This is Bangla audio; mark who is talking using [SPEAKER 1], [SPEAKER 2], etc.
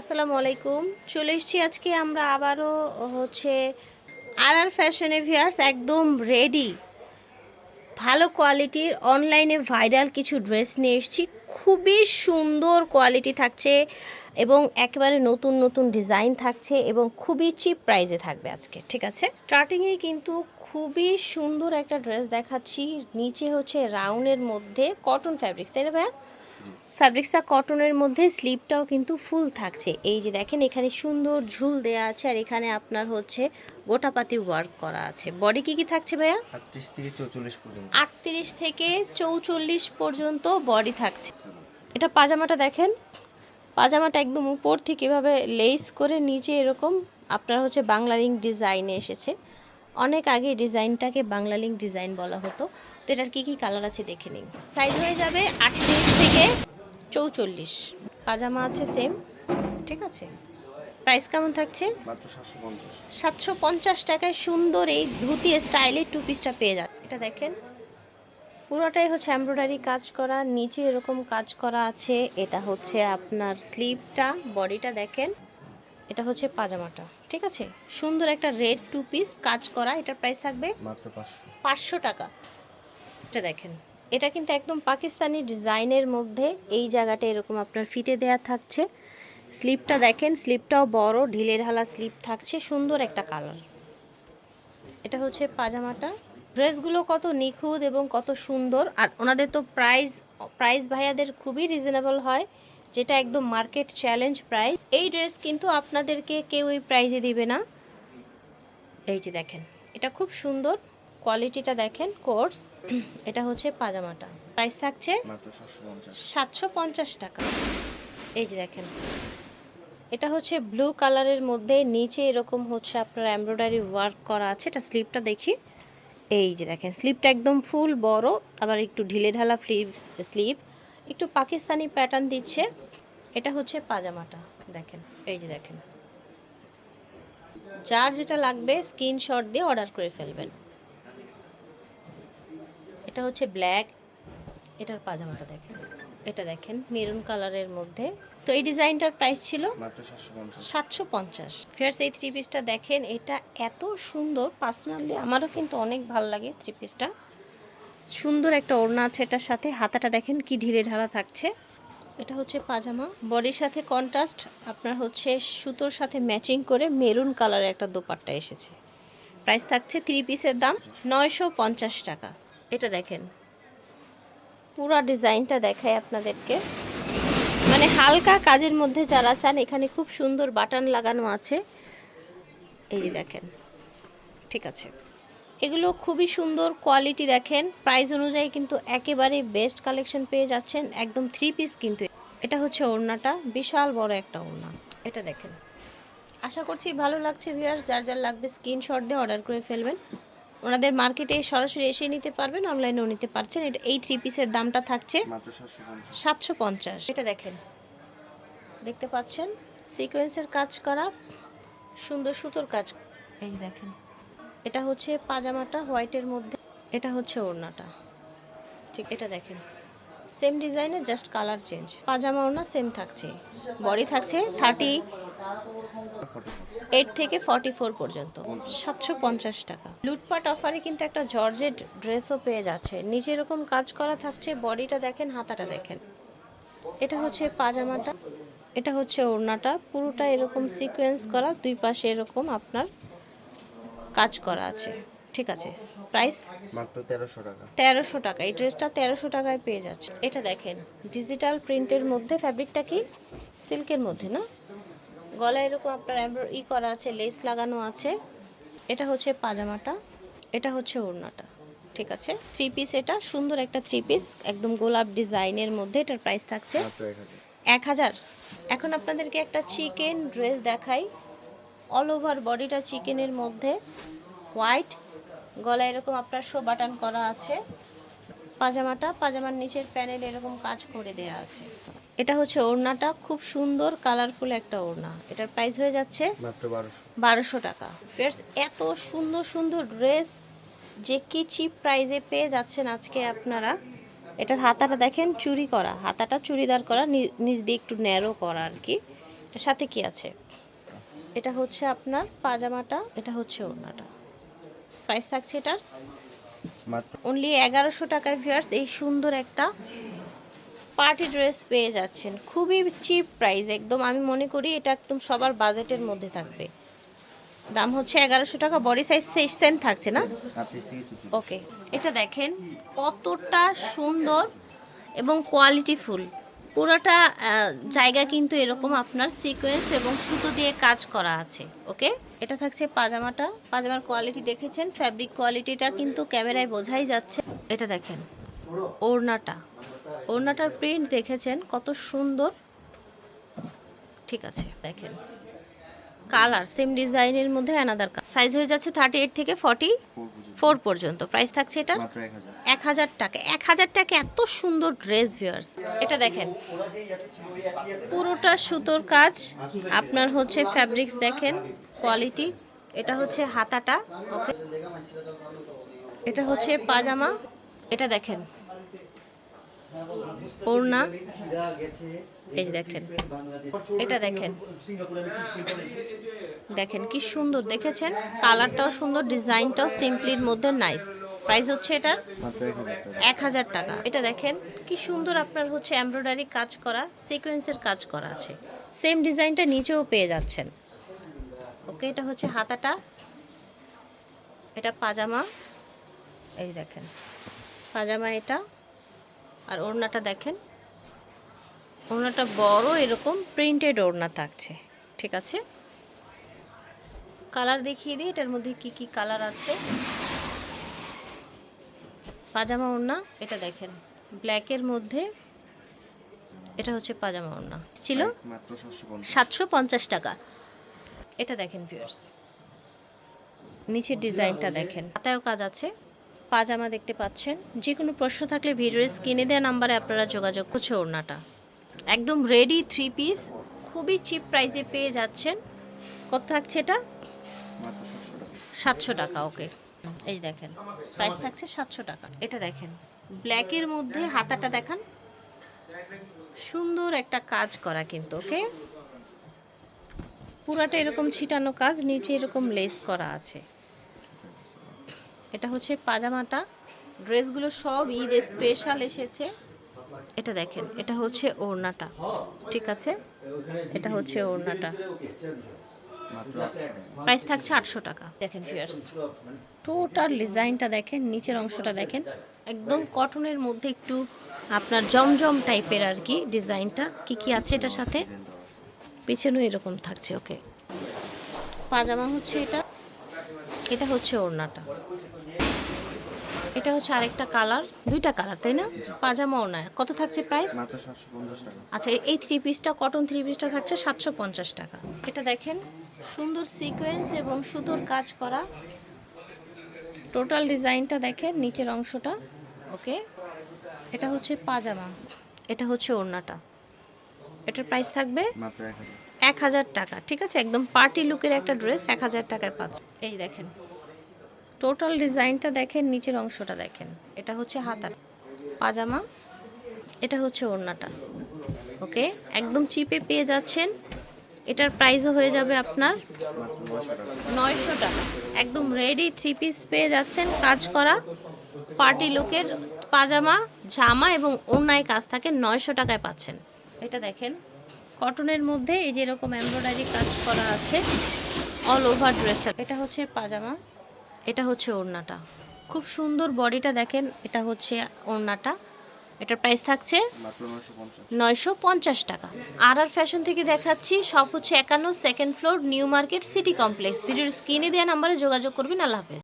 [SPEAKER 1] আসসালামু আলাইকুম। চলে এসেছি আজকে আমরা আবারও হচ্ছে আর আর ফ্যাশনে ভিয়ার্স একদম রেডি। ভালো কোয়ালিটির অনলাইনে ভাইরাল কিছু ড্রেস নিয়ে এসেছি। খুবই সুন্দর কোয়ালিটি থাকছে এবং একেবারে নতুন নতুন ডিজাইন থাকছে এবং খুবই চিপ প্রাইজে থাকবে আজকে, ঠিক আছে? স্টার্টিংয়ে কিন্তু খুবই সুন্দর একটা ড্রেস দেখাচ্ছি। নিচে হচ্ছে রাউন্ডের মধ্যে কটন ফ্যাব্রিক্স, তাই না ভাইয়া? ফ্যাব্রিক্সটা কটনের মধ্যে স্লিপটাও কিন্তু ফুল থাকছে। এই যে দেখেন এখানে সুন্দর ঝুল দেয়া আছে আর এখানে আপনার হচ্ছে গোটাপাতি ওয়ার্ক করা আছে। বডি কি কি থাকছে ভাইয়া?
[SPEAKER 2] আটত্রিশ থেকে চৌচল্লিশ পর্যন্ত।
[SPEAKER 1] আটত্রিশ থেকে চৌচল্লিশ পর্যন্ত বডি থাকছে। এটা পাজামাটা দেখেন পাজামাটা একদম উপর থেকে এভাবে লেস করে নিচে এরকম আপনার হচ্ছে বাংলা লিঙ্ক ডিজাইনে এসেছে। অনেক আগে ডিজাইনটাকে বাংলা লিঙ্ক ডিজাইন বলা হতো। তো এটার কী কী কালার আছে দেখে নিন। সাইজ হয়ে যাবে আটত্রিশ থেকে চৌচল্লিশ। পাজামা আছে সেম ঠিক আছে? প্রাইস কেমন থাকছে?
[SPEAKER 2] সাতশো পঞ্চাশ।
[SPEAKER 1] টাকায় সুন্দর এই ধুতি স্টাইলের টু পিসটা পেয়ে যান এটা দেখেন পুরোটাই হচ্ছে এমব্রয়ডারি কাজ করা নিচে এরকম কাজ করা আছে। এটা হচ্ছে আপনার স্লিভটা বডিটা দেখেন। এটা হচ্ছে পাজামাটা ঠিক আছে? সুন্দর একটা রেড টু পিস কাজ করা এটার প্রাইস থাকবে
[SPEAKER 2] মাত্র পাঁচশো
[SPEAKER 1] টাকা। এটা দেখেন এটা কিন্তু একদম পাকিস্তানি ডিজাইনের মধ্যে এই জায়গাটা এরকম আপনার ফিতে দেয়া থাকছে। স্লিপটা দেখেন, স্লিপটাও বড় ঢিলে ঢালা স্লিপ থাকছে, সুন্দর একটা কালার। এটা হচ্ছে পাজামাটা। ড্রেসগুলো কত নিখুঁত এবং কত সুন্দর, আর ওনাদের তো প্রাইস প্রাইস ভাইয়াদের খুবই রিজনেবল হয়, যেটা একদম মার্কেট চ্যালেঞ্জ প্রাইস। এই ড্রেস কিন্তু আপনাদেরকে কেউ এই প্রাইজে দিবে না। এই যে দেখেন, এটা খুব সুন্দর। কোয়ালিটিটা দেখেন কোর্স এটা হচ্ছে পাজামাটা। প্রাইস থাকছে
[SPEAKER 2] সাতশো পঞ্চাশ
[SPEAKER 1] টাকা। এই যে দেখেন এটা হচ্ছে ব্লু কালারের মধ্যে নিচে এরকম হচ্ছে আপনার এমব্রয়ডারি ওয়ার্ক করা আছে এটা স্লিপটা দেখি। এই যে দেখেন স্লিপটা একদম ফুল বড় আবার একটু ঢিলে ঢালা ফ্লিপ স্লিপ। একটু পাকিস্তানি প্যাটার্ন দিচ্ছে এটা হচ্ছে পাজামাটা দেখেন এই যে দেখেন। যার যেটা লাগবে স্ক্রিনশট দিয়ে অর্ডার করে ফেলবেন। এটা হচ্ছে ব্ল্যাক। এটার পাজামাটা দেখেন। এটা দেখেন মেরুন কালারের মধ্যে। তো এই ডিজাইনটার প্রাইস ছিল
[SPEAKER 2] সাতশো পঞ্চাশ।
[SPEAKER 1] ফেয়ার্স এই থ্রি পিসটা দেখেন এটা এত সুন্দর। পার্সোনালি আমারও কিন্তু অনেক ভালো লাগে থ্রি পিসটা সুন্দর একটা ওড়না আছে এটার সাথে। হাতাটা দেখেন কি ঢিলে ঢালা থাকছে। এটা হচ্ছে পাজামা। বডির সাথে কন্ট্রাস্ট আপনার হচ্ছে সুতোর সাথে ম্যাচিং করে মেরুন কালারের একটা দোপাট্টা এসেছে। প্রাইস থাকছে থ্রি পিসের দাম নয়শো পঞ্চাশ টাকা। এটা দেখেন। পুরো ডিজাইনটা দেখায় আপনাদেরকে। মানে হালকা কাজের মধ্যে যারা চান, এখানে খুব সুন্দর বাটন লাগানো আছে। এই দেখেন, ঠিক আছে। এগুলো খুবই সুন্দর কোয়ালিটি দেখেন। প্রাইস অনুযায়ী কিন্তু একেবারে বেস্ট কালেকশন পেয়ে যাচ্ছেন। একদম থ্রি পিস কিন্তু। এটা হচ্ছে ওড়নাটা, বিশাল বড় একটা ওড়না। এটা দেখেন। আশা করছি ভালো লাগছে ভিউয়ার্স যার যার লাগবে স্ক্রিনশট দিয়ে অর্ডার করে ফেলবেন। ওনাদের মার্কেটে সরাসরি এসে নিতে পারবেন অনলাইনেও নিতে পারছেন। এটা এই থ্রি পিসের দামটা থাকছে
[SPEAKER 2] সাতশো পঞ্চাশ।
[SPEAKER 1] এটা দেখেন দেখতে পাচ্ছেন সিকোয়েন্সের কাজ করা সুন্দর সুতোর কাজ। এই দেখেন এটা হচ্ছে পাজামাটা হোয়াইটের মধ্যে এটা হচ্ছে ওড়নাটা। ঠিক এটা দেখেন সেম ডিজাইনে জাস্ট কালার চেঞ্জ পাজামা ওড়না সেম থাকছে বডি থাকছে থার্টি এইট থেকে ফর্টি ফোর পর্যন্ত সাতশো পঞ্চাশ টাকা। লুটপাট অফারে কিন্তু একটা জর্জেট ড্রেসও পেয়ে যাচ্ছে। নিচে এরকম কাজ করা থাকছে বডিটা দেখেন হাতাটা দেখেন। এটা হচ্ছে পাজামাটা এটা হচ্ছে ওড়নাটা। পুরোটা এরকম সিকোয়েন্স করা দুই পাশে এরকম আপনার কাজ করা আছে। ঠিক আছে প্রাইস
[SPEAKER 2] মাত্র তেরোশো টাকা।
[SPEAKER 1] তেরোশো টাকা। এই ড্রেসটা তেরোশো টাকায় পেয়ে যাচ্ছে। এটা দেখেন ডিজিটাল প্রিন্টের মধ্যে ফ্যাব্রিকটা কি? সিল্কের মধ্যে না? গলায় এরকম আপনার এমব্রয় ই করা আছে লেস লাগানো আছে। এটা হচ্ছে পাজামাটা এটা হচ্ছে ওড়নাটা ঠিক আছে? থ্রি পিস এটা সুন্দর একটা থ্রি পিস একদম গোলাপ ডিজাইনের মধ্যে এটার প্রাইস থাকছে।
[SPEAKER 2] এক হাজার।
[SPEAKER 1] এখন আপনাদেরকে একটা চিকেন ড্রেস দেখাই। অল ওভার বডিটা চিকেনের মধ্যে। হোয়াইট গলায় এরকম আপনার শো বাটন করা আছে। পাজামাটা পাজামার নিচের প্যানেল এরকম কাজ করে দেয়া আছে। এটা হচ্ছে ওড়নাটা খুব সুন্দর কালারফুল একটা ওড়না। এটার প্রাইস হয়ে যাচ্ছে
[SPEAKER 2] মাত্র বারোশো।
[SPEAKER 1] টাকা। ফেয়ার্স এত সুন্দর সুন্দর ড্রেস যে কি চিপ প্রাইসে পেয়ে যাচ্ছেন আজকে আপনারা। এটার হাতাটা দেখেন চুরি করা। হাতাটা চুড়িদার করা নি- নিচ দিয়ে একটু ন্যারো করা আর কি। এটার সাথে কি আছে? এটা হচ্ছে আপনার পাজামাটা এটা হচ্ছে ওড়নাটা। প্রাইস থাকছে এটার অনলি এগারোশো টাকায় ভিউয়ার্স এই সুন্দর একটা পার্টি ড্রেস পেয়ে যাচ্ছেন। খুবই চিপ প্রাইস একদম আমি মনে করি এটা একদম সবার বাজেটের মধ্যে থাকবে। দাম হচ্ছে এগারোশো টাকা বডি সাইজ সেম থাকছে না? ওকে এটা দেখেন কতটা সুন্দর এবং কোয়ালিটিফুল পুরোটা জায়গা কিন্তু এরকম আপনার সিকোয়েন্স এবং সুতো দিয়ে কাজ করা আছে ওকে এটা থাকছে পাজামাটা। পাজামার কোয়ালিটি দেখেছেন? ফ্যাব্রিক কোয়ালিটিটা কিন্তু ক্যামেরায় বোঝাই যাচ্ছে। এটা দেখেন, ওড়নাটা। ওড়নাটার প্রিন্ট দেখেছেন? কত সুন্দর। ঠিক আছে, দেখেন। কালার সেম ডিজাইনের মধ্যে অ্যানাদার সাইজ হয়ে যাচ্ছে থার্টি এইট থেকে ফর্টি
[SPEAKER 2] ফোর পর্যন্ত।
[SPEAKER 1] প্রাইস থাকছে এটা
[SPEAKER 2] এক হাজার।
[SPEAKER 1] এক হাজার টাকা। এক হাজার টাকা এত সুন্দর ড্রেস ভিউয়ার্স এটা দেখেন। পুরোটা সুতোর কাজ। আপনার হচ্ছে ফ্যাব্রিক্স দেখেন কোয়ালিটি এটা হচ্ছে হাতাটা ওকে এটা হচ্ছে পাজামা। এটা দেখেন। ওড়না। এই দেখেন, এটা দেখেন। দেখেন কি সুন্দর, দেখেছেন? কালারটাও সুন্দর, ডিজাইনটাও সিম্পলির মধ্যে নাইস। প্রাইস হচ্ছে এটা
[SPEAKER 2] এক হাজার টাকা।
[SPEAKER 1] এটা দেখেন, কি সুন্দর আপনার হচ্ছে এমব্রয়ডারি কাজ করা, সিকোয়েন্সের কাজ করা আছে। সেম ডিজাইনটা নিচেও পেয়ে যাচ্ছেন। ওকে, এটা হচ্ছে হাতাটা। এটা পাজামা। এই দেখেন, পাজামা এটা। আর ওড়নাটা দেখেন। ওড়নাটা বড় এরকম প্রিন্টেড ওড়না থাকছে ঠিক আছে? কালার দেখিয়ে দিই এটার মধ্যে কি কি কালার আছে। পাজামা ওড়না এটা দেখেন। ব্ল্যাকের মধ্যে এটা হচ্ছে পাজামা ওড়না। ছিল
[SPEAKER 2] সাতশো পঞ্চাশ।
[SPEAKER 1] টাকা। এটা দেখেন ভিউয়ার্স নিচের ডিজাইনটা দেখেন। হাতায়ও কাজ আছে। পাজামা দেখতে পাচ্ছেন। যে কোনো প্রশ্ন থাকলে ভিডিওর স্ক্রিনে দেওয়া নাম্বারে আপনারা যোগাযোগ করছে ওড়নাটা। একদম রেডি থ্রি পিস খুবই চিপ প্রাইসে পেয়ে যাচ্ছেন। কত থাকছে এটা?
[SPEAKER 2] সাতশো টাকা
[SPEAKER 1] ওকে এই দেখেন প্রাইস থাকছে সাতশো টাকা। এটা দেখেন ব্ল্যাকের মধ্যে হাতাটা দেখান। সুন্দর একটা কাজ করা কিন্তু ওকে পুরাটা এরকম ছিটানো কাজ, নিচে এরকম লেস করা আছে। এটা হচ্ছে পাজামাটা। ড্রেসগুলো সব ঈদ স্পেশাল এসেছে। এটা দেখেন, এটা হচ্ছে ওড়নাটা, ঠিক আছে? এটা হচ্ছে ওড়নাটা। প্রাইস থাকছে আটশো টাকা। দেখেন ফিয়ার্স টোটাল ডিজাইনটা দেখেন, নিচের অংশটা দেখেন। একদম কটনের মধ্যে একটু আপনার জমজম টাইপের আর কি ডিজাইনটা কি কি আছে এটার সাথে? পিছনেও এরকম থাকছে ওকে পাজামা হচ্ছে এটা। এটা হচ্ছে ওড়নাটা। এটা হচ্ছে আরেকটা কালার দুইটা কালার তাই না? পাজামা ওড়না কত থাকছে প্রাইস আচ্ছা এই থ্রি পিসটা কটন থ্রি পিসটা থাকছে সাতশো পঞ্চাশ টাকা। এটা দেখেন সুন্দর সিকোয়েন্স এবং সুতোর কাজ করা। টোটাল ডিজাইনটা দেখেন নিচের অংশটা। ওকে এটা হচ্ছে পাজামা। এটা হচ্ছে ওড়নাটা। এটার প্রাইস থাকবে
[SPEAKER 2] এক হাজার।
[SPEAKER 1] টাকা। ঠিক আছে? একদম পার্টি লুকের একটা ড্রেস এক হাজার টাকায় পাচ্ছে। এই দেখেন টোটাল ডিজাইনটা দেখেন, নিচের অংশটা দেখেন। এটা হচ্ছে হাতার পাজামা, এটা হচ্ছে ওড়নাটা, ওকে? একদম চিপে পেয়ে যাচ্ছেন। এটার প্রাইসও হয়ে যাবে আপনার
[SPEAKER 2] নয়শো টাকা।
[SPEAKER 1] একদম রেডি থ্রি পিস পেয়ে যাচ্ছেন। কাজ করা পার্টি লোকের পাজামা, জামা এবং ওড়নায় কাজ থাকে, নয়শো টাকায় পাচ্ছেন। এটা দেখেন কটনের মধ্যে এই যে এরকম এমব্রয়ডারি কাজ করা আছে অল ওভার ড্রেসটা এটা হচ্ছে পাজামা। এটা হচ্ছে ওড়নাটা। খুব সুন্দর বডিটা দেখেন এটা হচ্ছে ওড়নাটা। এটার প্রাইস থাকছে নয়শো পঞ্চাশ। টাকা। আর আর ফ্যাশন থেকে দেখাচ্ছি সব হচ্ছে একান্ন second floor new market city complex ভিডিওর স্ক্রিনে দেওয়া নাম্বারে যোগাযোগ করবেন। আল্লাহ হাফেজ।